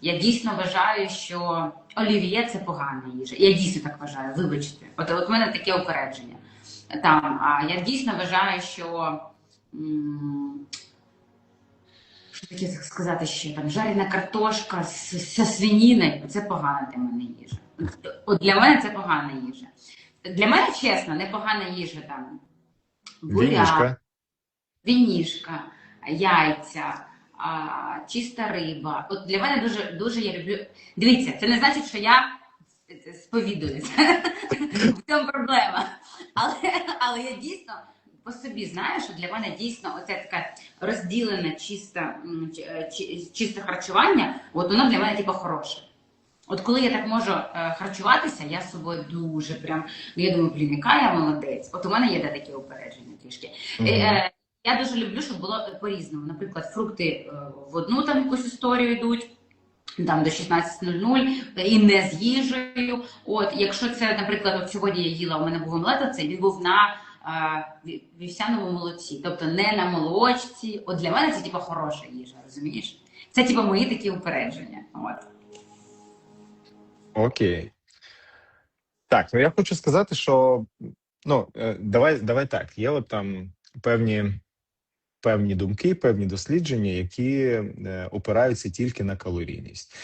Я дійсно вважаю, що олів'є це погана їжа. Я дійсно так вважаю, вибачте. От, от в мене таке упередження. Там, а я дійсно вважаю, що. Що таке сказати ще там жарена картошка з, зі свиніною це погана для мене їжа. От для мене це погана їжа. Для мене, чесно, непогана їжа там. Вінішка. вінішка, яйця, а, чиста риба. От для мене дуже, дуже я люблю. Дивіться, це не значить, що я сповідуюся. В цьому проблема. Але, але я дійсно по собі знаю, що для мене дійсно оце таке розділене чисте, е, чи- чисте харчування, от воно для мене типу хороше. От коли я так можу е, харчуватися, я з собою дуже прям. Ну я думаю, блін, яка я молодець. От у мене є де такі упередження трішки. Е, е, Я дуже люблю, щоб було по-різному. Наприклад, фрукти е, в одну там якусь історію йдуть. Там до 16.00 і не з їжею. От, якщо це, наприклад, от сьогодні я їла, у мене був омлет, оцей, він був на е, ві- вівсяному молоці, тобто не на молочці. От для мене це типу хороша їжа, розумієш? Це типу мої такі упередження. От. Окей. Так, ну я хочу сказати, що ну, е, давай, давай так. Є от там певні, певні думки, певні дослідження, які е, опираються тільки на калорійність.